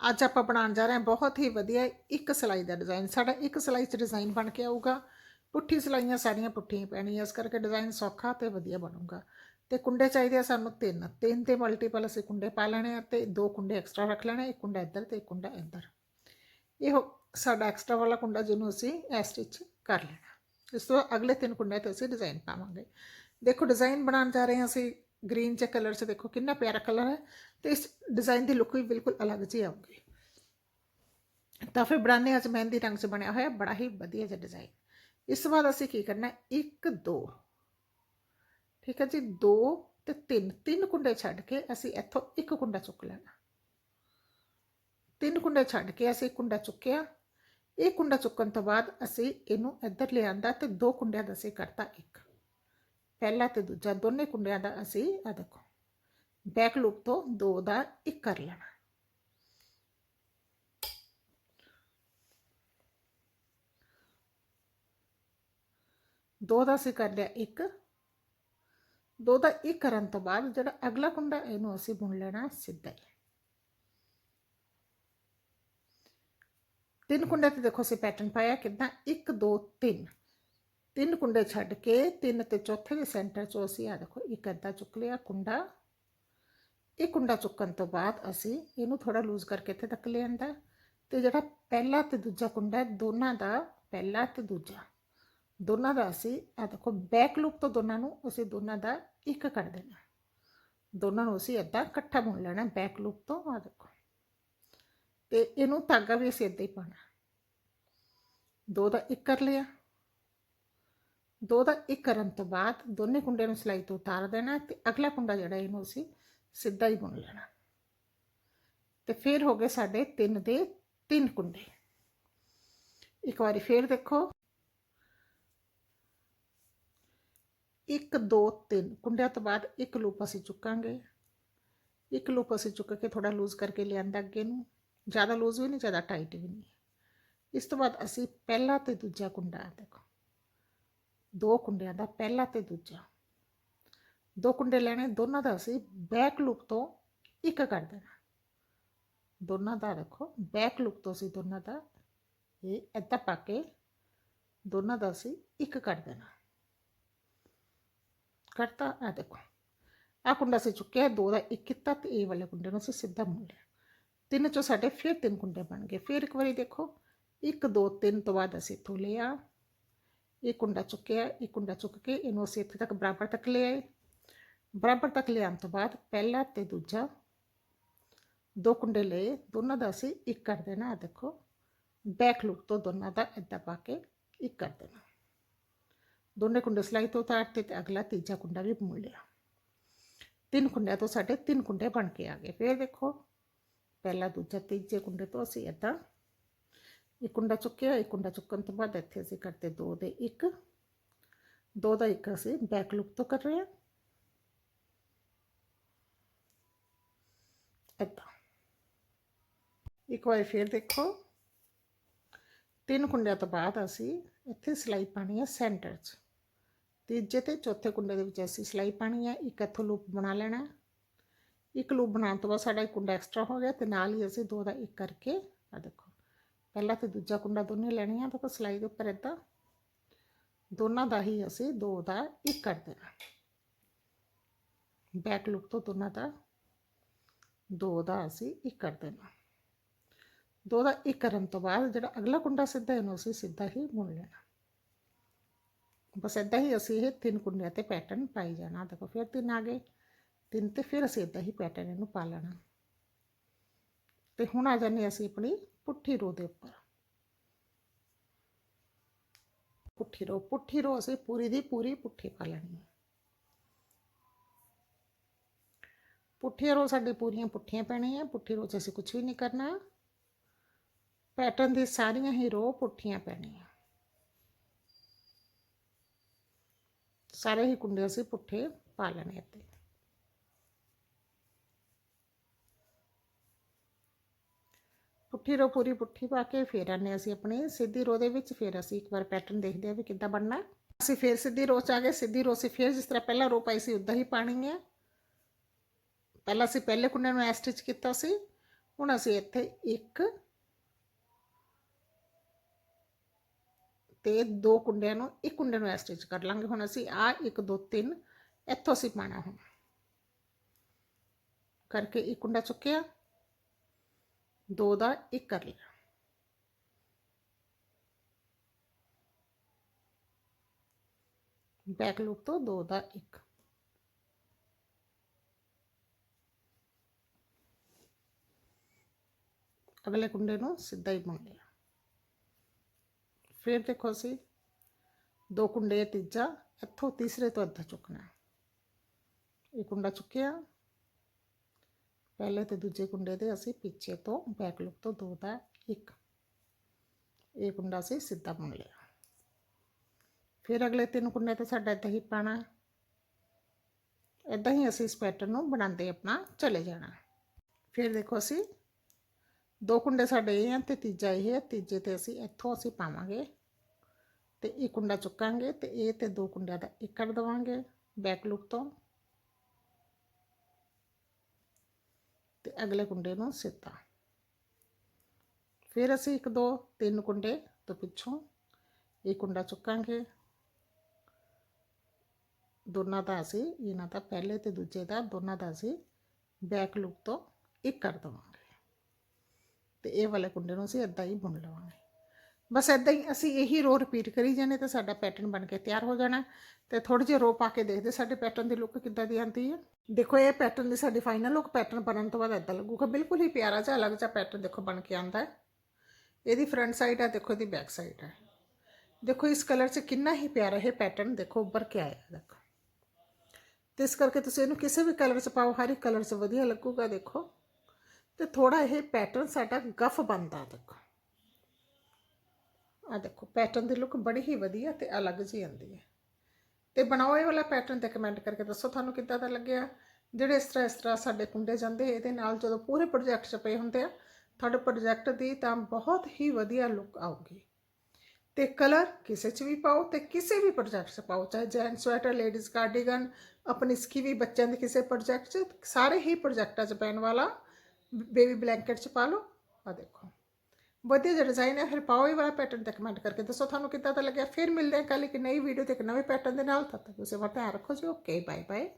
ਅੱਜ ਆਪਾਂ ਬਣਾਉਣ ਜਾ ਰਹੇ ਹਾਂ ਬਹੁਤ ਹੀ ਵਧੀਆ ਇੱਕ ਸਿਲਾਈ ਦਾ ਡਿਜ਼ਾਈਨ। ਸਾਡਾ ਇੱਕ ਸਿਲਾਈ 'ਚ ਡਿਜ਼ਾਈਨ ਬਣ ਕੇ ਆਊਗਾ। ਪੁੱਠੀ ਸਿਲਾਈਆਂ ਸਾਰੀਆਂ ਪੁੱਠੀਆਂ ਹੀ ਪੈਣੀਆਂ, ਇਸ ਕਰਕੇ ਡਿਜ਼ਾਈਨ ਸੌਖਾ ਤੇ ਵਧੀਆ ਬਣੂਗਾ। ਤੇ ਕੁੰਡੇ ਚਾਹੀਦੇ ਆ ਸਾਨੂੰ ਤਿੰਨ। ਤਿੰਨ ਤੇ ਮਲਟੀਪਲ ਅਸੀਂ ਕੁੰਡੇ ਪਾ ਲੈਣੇ ਆ ਤੇ ਦੋ ਕੁੰਡੇ ਐਕਸਟਰਾ ਰੱਖ ਲੈਣੇ, ਇੱਕ ਕੁੰਡਾ ਇੱਧਰ ਤੇ ਇੱਕ ਕੁੰਡਾ ਇੱਧਰ। ਇਹ ਸਾਡਾ ਐਕਸਟਰਾ ਵਾਲਾ ਕੁੰਡਾ ਜਿਹਨੂੰ ਅਸੀਂ ਐ ਸਟਿਚ ਕਰ ਲੈਣਾ। ਇਸ ਤੋਂ ਬਾਅਦ ਅਗਲੇ ਤਿੰਨ ਕੁੰਡਿਆਂ ਤੇ ਅਸੀਂ ਡਿਜ਼ਾਈਨ ਪਾਵਾਂਗੇ। ਦੇਖੋ ਡਿਜ਼ਾਈਨ ਬਣਾਉਣ ਜਾ ਰਹੇ ਹਾਂ ਅਸੀਂ ਗ੍ਰੀਨ ਚ ਕਲਰ ਚ ਦੇਖੋ ਕਿੰਨਾ ਪਿਆਰਾ ਕਲਰ ਹੈ ਤੇ ਇਸ ਡਿਜ਼ਾਈਨ ਦੀ ਲੁੱਕ ਵੀ ਬਿਲਕੁਲ ਅਲੱਗ ਜਿਹੀ ਆਊਗੀ। ਤਾਂ ਫਿਰ ਬਣਾਉਂਦੇ ਹਾਂ ਅੱਜ ਮਹਿੰਦੀ ਰੰਗ ਚ ਬਣਿਆ ਹੋਇਆ ਬੜਾ ਹੀ ਵਧੀਆ ਜਿਹਾ ਡਿਜ਼ਾਈਨ। ਇਸ ਤੋਂ ਬਾਅਦ ਅਸੀਂ ਕੀ ਕਰਨਾ ਹੈ? ਇੱਕ, ਦੋ। ਠੀਕ ਹੈ ਜੀ, ਦੋ ਤੇ ਤਿੰਨ। ਤਿੰਨ ਕੁੰਡੇ ਛੱਡ ਕੇ ਅਸੀਂ ਇੱਥੋਂ ਇੱਕ ਕੁੰਡਾ ਚੁੱਕ ਲੈਣਾ। ਤਿੰਨ ਕੁੰਡੇ ਛੱਡ ਕੇ ਅਸੀਂ ਕੁੰਡਾ ਚੁੱਕਿਆ। ਇਹ ਕੁੰਡਾ ਚੁੱਕਣ ਤੋਂ ਬਾਅਦ ਅਸੀਂ ਇਹਨੂੰ ਇੱਧਰ ਲਿਆਂਦਾ ਤੇ ਦੋ ਕੁੰਡਿਆਂ ਦਾ ਅਸੀਂ ਕਰਤਾ ਇੱਕ। ਪਹਿਲਾ ਤੇ ਦੂਜਾ ਦੋਨੇ ਕੁੰਡਿਆਂ ਦਾ ਅਸੀਂ ਆ ਦੇਖੋ। ਬੈਕ ਲੂਪ ਤੋਂ ਦੋ ਦਾ ਇੱਕ ਕਰ ਲੈਣਾ। ਦੋ ਦਾ ਅਸੀਂ ਕਰ ਲਿਆ ਇੱਕ। ਦੋ ਦਾ ਇੱਕ ਕਰਨ ਤੋਂ ਬਾਅਦ ਜਿਹੜਾ ਅਗਲਾ ਕੁੰਡਾ ਇਹਨੂੰ ਅਸੀਂ ਬੁਣ ਲੈਣਾ ਸਿੱਧਾ ਹੀ। ਤਿੰਨ ਕੁੰਡੇ ਤੇ ਦੇਖੋ ਅਸੀਂ ਪੈਟਰਨ ਪਾਇਆ ਕਿਦਾਂ? 1 2 3 ਤਿੰਨ ਕੁੰਡੇ ਛੱਡ ਕੇ ਤਿੰਨ ਤੇ ਚੌਥੇ ਦੇ ਸੈਂਟਰ ਚੋਂ ਅਸੀਂ ਆ ਦੇਖੋ, ਇੱਕ ਅੱਧਾ ਚੁੱਕ ਲਿਆ ਕੁੰਡਾ। ਇਹ ਕੁੰਡਾ ਚੁੱਕਣ ਤੋਂ ਬਾਅਦ ਅਸੀਂ ਇਹਨੂੰ ਥੋੜਾ ਲੂਜ਼ ਕਰਕੇ ਇੱਥੇ ਤੱਕ ਲੈ ਆਂਦਾ। ਤੇ ਜਿਹੜਾ ਪਹਿਲਾ ਤੇ ਦੂਜਾ ਕੁੰਡਾ, ਦੋਨਾਂ ਦਾ ਪਹਿਲਾ ਤੇ ਦੂਜਾ, ਦੋਨਾਂ ਦਾ ਅਸੀਂ ਆ ਦੇਖੋ ਬੈਕ ਲੂਪ ਤੋਂ ਦੋਨਾਂ ਨੂੰ ਅਸੀਂ ਦੋਨਾਂ ਦਾ ਇੱਕ ਕਰ ਦੇਣਾ। ਦੋਨਾਂ ਨੂੰ ਅਸੀਂ ਏਦਾਂ ਇਕੱਠਾ ਬੁਣ ਲੈਣਾ ਬੈਕ ਲੂਪ ਤੋਂ ਆ ਦੇਖੋ। ਤੇ ਇਹਨੂੰ ਧਾਗਾ ਵੀ ਅਸੀਂ ਏਦਾਂ ਹੀ ਪਾਣਾ ਦੋ ਦਾ ਇੱਕ ਕਰ ਲਿਆ। ਦੋ ਦਾ ਇੱਕ ਕਰਨ ਤੋਂ ਬਾਅਦ ਦੋਨੇ ਕੁੰਡਿਆਂ ਨੂੰ ਸਿਲਾਈ ਤੋਂ ਉਤਾਰ ਦੇਣਾ ਤੇ ਅਗਲਾ ਕੁੰਡਾ ਜਿਹੜਾ ਇਹਨੂੰ ਅਸੀਂ ਸਿੱਧਾ ਹੀ ਬੁਣ ਲੈਣਾ। ਤੇ ਫਿਰ ਹੋ ਗਏ ਸਾਡੇ ਤਿੰਨ ਦੇ ਤਿੰਨ ਕੁੰਡੇ। ਇੱਕ ਵਾਰੀ ਫੇਰ ਦੇਖੋ। ਇੱਕ, ਦੋ, ਤਿੰਨ ਕੁੰਡਿਆਂ ਤੋਂ ਬਾਅਦ ਇੱਕ ਲੂਪ ਅਸੀਂ ਚੁੱਕਾਂਗੇ। ਇੱਕ ਲੂਪ ਅਸੀਂ ਚੁੱਕ ਕੇ ਥੋੜਾ ਲੂਜ਼ ਕਰਕੇ ਲਿਆਂਦਾ ਅੱਗੇ ਨੂੰ। ਜ਼ਿਆਦਾ ਲੂਜ਼ ਵੀ ਨਹੀਂ, ਜ਼ਿਆਦਾ ਟਾਈਟ ਵੀ ਨਹੀਂ। ਇਸ ਤੋਂ ਬਾਅਦ ਅਸੀਂ ਪਹਿਲਾ ਤੇ ਦੂਜਾ ਕੁੰਡਾ ਦੇਖੋ। ਦੋ ਕੁੰਡਿਆਂ ਦਾ, ਪਹਿਲਾ ਤੇ ਦੂਜਾ। ਦੋ ਕੁੰਡੇ ਲੈਣੇ, ਦੋਨਾਂ ਦਾ ਅਸੀਂ ਬੈਕ ਲੂਪ ਤੋਂ ਇੱਕ ਕਰ ਦੇਣਾ। ਦੋਨਾਂ ਦਾ ਦੇਖੋ ਬੈਕ ਲੂਪ ਤੋਂ ਅਸੀਂ ਦੋਨਾਂ ਦਾ, ਇਹ ਏਦਾਂ ਪਾ ਕੇ ਦੋਨਾਂ ਦਾ ਅਸੀਂ ਇੱਕ ਕਰ ਦੇਣਾ। ਕਰਤਾ ਆ ਦੇਖੋ। ਆ ਕੁੰਡਾ ਅਸੀਂ ਚੁੱਕਿਆ, ਦੋ ਦਾ ਇੱਕ ਕੀਤਾ ਤੇ ਇਹ ਵਾਲੇ ਕੁੰਡੇ ਨੂੰ ਅਸੀਂ ਸਿੱਧਾ ਮੁੜ ਲਿਆ। ਤਿੰਨ ਚੋਂ ਸਾਡੇ ਫਿਰ ਤਿੰਨ ਕੁੰਡੇ ਬਣ ਗਏ। ਫਿਰ ਇੱਕ ਵਾਰੀ ਦੇਖੋ, ਇੱਕ, ਦੋ, ਤਿੰਨ ਤੋਂ ਬਾਅਦ ਅਸੀਂ ਇੱਥੋਂ ਲਿਆ। ਇਹ ਕੁੰਡਾ ਚੁੱਕਿਆ ਇਹ ਕੁੰਡਾ ਚੁੱਕ ਕੇ ਇਹਨੂੰ ਅਸੀਂ ਇੱਥੇ ਤੱਕ ਬਰਾਬਰ ਤੱਕ ਲੈ ਆਏ ਬਰਾਬਰ ਤੱਕ ਲਿਆਉਣ ਤੋਂ ਬਾਅਦ ਪਹਿਲਾ ਤੇ ਦੂਜਾ ਦੋ ਕੁੰਡੇ ਲਏ ਦੋਨਾਂ ਦਾ ਅਸੀਂ ਇੱਕ ਕਰ ਦੇਣਾ ਆ ਦੇਖੋ ਬੈਕ ਲੁੱਕ ਤੋਂ ਦੋਨਾਂ ਦਾ ਇੱਦਾਂ ਪਾ ਕੇ ਇੱਕ ਕਰ ਦੇਣਾ ਦੋਨੇ ਕੁੰਡੇ ਸਿਲਾਈ ਤੋਂ ਉਤਾਰਤੇ ਤੇ ਅਗਲਾ ਤੀਜਾ ਕੁੰਡਾ ਵੀ ਮੁੜ ਲਿਆ ਤਿੰਨ ਕੁੰਡਿਆਂ ਤੋਂ ਸਾਡੇ ਤਿੰਨ ਕੁੰਡੇ ਬਣ ਕੇ ਆ ਗਏ ਫਿਰ ਦੇਖੋ ਪਹਿਲਾ ਦੂਜਾ ਤੀਜੇ ਕੁੰਡੇ ਤੋਂ ਅਸੀਂ ਇੱਦਾਂ ਇੱਕ ਕੁੰਡਾ ਚੁੱਕਿਆ ਇੱਕ ਕੁੰਡਾ ਚੁੱਕਣ ਤੋਂ ਬਾਅਦ ਇੱਥੇ ਅਸੀਂ ਕਰਦੇ ਦੋ ਦੇ ਇੱਕ। ਦੋ ਦਾ ਇੱਕ ਅਸੀਂ ਬੈਕ ਲੁੱਕ ਤੋਂ ਕਰ ਰਹੇ ਹਾਂ। ਇੱਦਾਂ ਇੱਕ ਵਾਰ ਫਿਰ ਦੇਖੋ। ਤਿੰਨ ਕੁੰਡਿਆਂ ਤੋਂ ਬਾਅਦ ਅਸੀਂ ਇੱਥੇ ਸਿਲਾਈ ਪਾਣੀ ਹੈ ਸੈਂਟਰ 'ਚ। ਤੀਜੇ ਤੇ ਚੌਥੇ ਕੁੰਡੇ ਦੇ ਵਿੱਚ ਅਸੀਂ ਸਿਲਾਈ ਪਾਣੀ ਹੈ, ਇੱਕ ਇੱਥੋਂ ਲੂਪ ਬਣਾ ਲੈਣਾ ਇੱਕ ਲੂਪ ਬਣਾਉਣ ਤੋਂ ਬਾਅਦ ਸਾਡਾ ਇੱਕ ਕੁੰਡਾ ਐਕਸਟਰਾ ਹੋ ਗਿਆ ਤੇ ਨਾਲ ਹੀ ਅਸੀਂ ਦੋ ਦਾ ਇੱਕ ਕਰਕੇ ਆ ਦੇਖੋ। ਪਹਿਲਾਂ ਤੇ ਦੂਜਾ ਕੁੰਡਾ ਦੋਨੇ ਲੈਣੀਆਂ ਆ ਤਾਂ ਸਿਲਾਈ ਦੇ ਉੱਪਰ ਏਦਾਂ। ਦੋਨਾਂ ਦਾ ਹੀ ਅਸੀਂ ਦੋ ਦਾ ਇੱਕ ਕਰ ਦੇਣਾ ਬੈਕ ਲੂਪ ਤੋਂ ਦੋਨਾਂ ਦਾ ਦੋ ਦਾ ਅਸੀਂ ਇੱਕ ਕਰ ਦੇਣਾ। ਦੋ ਦਾ ਇੱਕ ਕਰਨ ਤੋਂ ਬਾਅਦ ਜਿਹੜਾ ਅਗਲਾ ਕੁੰਡਾ ਸਿੱਧਾ ਇਹਨੂੰ ਅਸੀਂ ਸਿੱਧਾ ਹੀ ਬੁਣ ਲੈਣਾ। ਬਸ ਏਦਾਂ ਹੀ ਅਸੀਂ ਇਹ ਤਿੰਨ ਕੁੰਡਿਆਂ ਤੇ ਪੈਟਰਨ ਪਾਈ ਜਾਣਾ। ਦੇਖੋ ਫਿਰ ਤਿੰਨ ਆ ਗਏ। ਤਿੰਨ ਤੇ ਫਿਰ ਅਸੀਂ ਏਦਾਂ ਹੀ ਪੈਟਰਨ ਇਹਨੂੰ ਪਾ ਲੈਣਾ। ਤੇ ਹੁਣ ਆ ਜਾਂਦੇ ਅਸੀਂ ਆਪਣੀ ਪੁੱਠੀ ਰੋ ਦੇ ਉੱਪਰ। ਪੁੱਠੀ ਰੋ ਪੁੱਠੀ ਰੋ ਅਸੀਂ ਪੂਰੀ ਦੀ ਪੂਰੀ ਪੁੱਠੀ ਪਾ ਲੈਣੀ ਹੈ। ਪੁੱਠੀ ਰੋ ਸਾਡੀ ਪੂਰੀਆਂ ਪੁੱਠੀਆਂ ਪੈਣੀਆਂ, ਪੁੱਠੀ ਰੋ 'ਚ ਅਸੀਂ ਕੁਝ ਵੀ ਨਹੀਂ ਕਰਨਾ। ਪੈਟਰਨ ਦੀ ਸਾਰੀਆਂ ਹੀ ਰੋ ਪੁੱਠੀਆਂ ਪੈਣੀਆਂ। ਸਾਰੇ ਹੀ ਕੁੰਡੇ ਅਸੀਂ ਪੁੱਠੇ ਪਾ ਲੈਣੇ ਇੱਥੇ। ਪੁੱਠੀ ਰੋ ਪੂਰੀ ਪੁੱਠੀ ਪਾ ਕੇ ਫੇਰ ਆਨੇ ਅਸੀਂ ਆਪਣੀ ਸਿੱਧੀ ਰੋ ਦੇ ਵਿੱਚ, ਫੇਰ ਅਸੀਂ ਇੱਕ ਵਾਰ ਪੈਟਰਨ ਦੇਖਦੇ ਆ ਵੀ ਕਿੱਦਾਂ ਬਣਨਾ ਅਸੀਂ ਫੇਰ ਸਿੱਧੀ ਰੋ ਚ ਆ ਗਏ, ਸਿੱਧੀ ਰੋ ਅਸੀਂ ਫੇਰ ਜਿਸ ਤਰ੍ਹਾਂ ਪਹਿਲਾਂ ਰੋ ਪਾਈ ਸੀ, ਉਦਾਂ ਹੀ ਪਾਣੀ ਹੈ। ਪਹਿਲਾਂ ਅਸੀਂ ਪਹਿਲੇ ਕੁੰਡੇ ਨੂੰ ਐ ਸਟਿਚ ਕੀਤਾ ਸੀ, ਹੁਣ ਅਸੀਂ ਇੱਥੇ ਇੱਕ ਤੇ ਦੋ ਕੁੰਡਿਆਂ ਨੂੰ, ਇੱਕ ਕੁੰਡੇ ਨੂੰ ਸਟਿਚ ਕਰ ਲਾਂਗੇ। ਹੁਣ ਅਸੀਂ ਆ 1 2 3 ਇੱਥੋਂ ਅਸੀਂ ਪਾਣਾ ਹੁਣ। ਕਰਕੇ ਇੱਕ ਕੁੰਡਾ ਚੁੱਕਿਆ। ਦੋ ਦਾ ਇੱਕ ਕਰ ਲਿਆ। ਬੈਕ ਲੂਪ ਤੋਂ ਦੋ ਦਾ ਇੱਕ। ਅਗਲੇ ਕੁੰਡੇ ਨੂੰ ਸਿੱਧਾ ਹੀ ਬੁਣ ਲਿਆ ਫਿਰ ਦੇਖੋ ਅਸੀਂ ਦੋ ਕੁੰਡੇ, ਤੀਜਾ, ਇੱਥੋਂ ਤੀਸਰੇ ਤੋਂ ਅੱਧਾ ਚੁੱਕਣਾ। ਇਹ ਕੁੰਡਾ ਚੁੱਕਿਆ। ਪਹਿਲੇ ਤੇ ਦੂਜੇ ਕੁੰਡੇ ਦੇ ਅਸੀਂ ਪਿੱਛੇ ਤੋਂ ਬੈਕ ਲੁੱਕ ਤੋਂ ਦੋ ਦਾ ਇੱਕ। ਇਹ ਕੁੰਡਾ ਅਸੀਂ ਸਿੱਧਾ ਬੁਣ ਲਿਆ। ਫਿਰ ਅਗਲੇ ਤਿੰਨ ਕੁੰਡੇ ਤੇ ਸਾਡਾ ਇੱਦਾਂ ਹੀ ਪਾਣਾ। ਇੱਦਾਂ ਹੀ ਅਸੀਂ ਇਸ ਪੈਟਰਨ ਨੂੰ ਬਣਾਉਂਦੇ ਆਪਣਾ ਚਲੇ ਜਾਣਾ। ਫਿਰ ਦੇਖੋ ਅਸੀਂ ਦੋ ਕੁੰਡੇ ਸਾਡੇ ਇਹ ਹਨ ਤੇ ਤੀਜਾ ਇਹ ਹੈ ਤੀਜੇ ਤੇ ਅਸੀਂ ਇੱਥੋਂ ਅਸੀਂ ਪਾਵਾਂਗੇ ਤੇ ਇਹ ਕੁੰਡਾ ਚੁੱਕਾਂਗੇ ਤੇ ਇਹ ਤੇ ਦੋ ਕੁੰਡਿਆਂ ਦਾ ਇੱਕ ਕਰ ਦਵਾਂਗੇ ਬੈਕ ਲੁੱਕ ਤੋਂ। ਅਗਲੇ ਕੁੰਡੇ ਨੂੰ ਸਿੱਤਾ। ਫਿਰ ਅਸੀਂ ਇੱਕ, ਦੋ, ਤਿੰਨ ਕੁੰਡੇ ਤੋਂ ਪਿੱਛੋਂ ਇਹ ਕੁੰਡਾ ਚੁੱਕਾਂਗੇ। ਦੋਨਾਂ ਦਾ ਅਸੀਂ ਇਹਨਾਂ ਦਾ ਪਹਿਲੇ ਤੇ ਦੂਜੇ ਦਾ, ਦੋਨਾਂ ਦਾ ਅਸੀਂ ਬੈਕ ਲੁੱਕ ਤੋਂ ਇੱਕ ਕਰ ਦਵਾਂਗੇ। ਤੇ ਇਹ ਵਾਲੇ ਕੁੰਡੇ ਨੂੰ ਅਸੀਂ ਇਦਾਂ ਹੀ ਬੁਣ ਲਵਾਂਗੇ। ਬਸ ਇਦਾਂ ਹੀ ਅਸੀਂ ਇਹੀ ਰੋ ਰਿਪੀਟ ਕਰੀ ਜਾਣੇ ਤੇ ਸਾਡਾ ਪੈਟਰਨ ਬਣ ਕੇ ਤਿਆਰ ਹੋ ਜਾਣਾ ਤੇ ਥੋੜੇ ਜਿਹੇ ਰੋ ਪਾ ਕੇ ਦੇਖਦੇ ਸਾਡੇ ਪੈਟਰਨ ਦੀ ਲੁੱਕ ਕਿੱਦਾਂ ਦੀ ਆਉਂਦੀ ਹੈ ਦੇਖੋ, ਇਹ ਪੈਟਰਨ ਦੀ ਸਾਡੀ ਫਾਈਨਲ ਲੁੱਕ ਪੈਟਰਨ ਬਣਨ ਤੋਂ ਬਾਅਦ ਇਦਾਂ ਲੱਗੂਗਾ। ਬਿਲਕੁਲ ਹੀ ਪਿਆਰਾ ਜਿਹਾ ਅਲੱਗ ਜਿਹਾ ਪੈਟਰਨ ਦੇਖੋ ਬਣ ਕੇ ਆਉਂਦਾ ਹੈ। ਇਹਦੀ ਫਰੰਟ ਸਾਈਡ ਹੈ ਦੇਖੋ ਇਹਦੀ ਬੈਕ ਸਾਈਡ ਹੈ ਦੇਖੋ, ਇਸ ਕਲਰ 'ਚ ਕਿੰਨਾ ਹੀ ਪਿਆਰਾ ਇਹ ਪੈਟਰਨ ਦੇਖੋ ਉੱਭਰ ਕੇ ਆਇਆ ਹੈ, ਦੇਖੋ। ਤੇ ਇਸ ਕਰਕੇ ਤੁਸੀਂ ਇਹਨੂੰ ਕਿਸੇ ਵੀ ਕਲਰ 'ਚ ਪਾਓ, ਹਰ ਇੱਕ ਕਲਰ 'ਚ ਵਧੀਆ ਲੱਗੂਗਾ, ਦੇਖੋ। ਤੇ ਥੋੜਾ ਇਹ ਪੈਟਰਨ ਸਾਡਾ ਗਫ ਬਣਦਾ, ਦੇਖੋ। ਆ ਦੇਖੋ ਪੈਟਰਨ ਦੀ ਲੁੱਕ ਬੜੀ ਹੀ ਵਧੀਆ ਤੇ ਅਲੱਗ ਜਿਹੀ ਆਉਂਦੀ ਹੈ। ਤੇ ਬਣਾਓ ਇਹ ਵਾਲਾ ਪੈਟਰਨ ਤੇ ਕਮੈਂਟ ਕਰਕੇ ਦੱਸੋ ਤੁਹਾਨੂੰ ਕਿੱਦਾਂ ਦਾ ਲੱਗਿਆ? ਜਿਹੜੇ ਇਸ ਤਰ੍ਹਾਂ ਇਸ ਤਰ੍ਹਾਂ ਸਾਡੇ ਕੁੰਡੇ ਜਾਂਦੇ, ਇਹਦੇ ਨਾਲ ਜਦੋਂ ਪੂਰੇ ਪ੍ਰੋਜੈਕਟ 'ਚ ਪਏ ਹੁੰਦੇ ਆ, ਤੁਹਾਡੇ ਪ੍ਰੋਜੈਕਟ ਦੀ ਤਾਂ ਬਹੁਤ ਹੀ ਵਧੀਆ ਲੁੱਕ ਆਊਗੀ। ਤੇ ਕਲਰ ਕਿਸੇ 'ਚ ਵੀ ਪਾਓ ਤੇ ਕਿਸੇ ਵੀ ਪ੍ਰੋਜੈਕਟ 'ਚ ਪਾਓ, ਚਾਹੇ ਜੈਂਟਸ ਸਵੈਟਰ ਲੇਡੀਜ਼ ਕਾਰਡੀਗਨ ਆਪਣੀ ਸਕੀ ਵੀ ਬੱਚਿਆਂ ਦੇ ਕਿਸੇ ਪ੍ਰੋਜੈਕਟ 'ਚ, ਸਾਰੇ ਹੀ ਪ੍ਰੋਜੈਕਟਾਂ 'ਚ ਪੈਣ ਵਾਲਾ ਬੇਬੀ ਬਲੈਂਕਟ 'ਚ ਪਾ ਲਓ। ਆ ਦੇਖੋ। ਵਧੀਆ ਜਿਹਾ ਡਿਜ਼ਾਈਨ ਹੈ, ਫਿਰ ਪਾਓ ਇਹ ਵਾਲਾ ਪੈਟਰਨ ਤੇ ਕਮੈਂਟ ਕਰਕੇ ਦੱਸੋ ਤੁਹਾਨੂੰ ਕਿੱਦਾਂ ਦਾ ਲੱਗਿਆ। ਫਿਰ ਮਿਲਦੇ ਹਾਂ ਕੱਲ ਇੱਕ ਨਈ ਵੀਡੀਓ ਤੇ ਇੱਕ ਨਵੇਂ ਪੈਟਰਨ ਦੇ ਨਾਲ। ਤਦ ਤੱਕ ਤੁਸੀਂ ਆਪਣਾ ਧਿਆਨ ਰੱਖੋ ਜੀ। Okay bye bye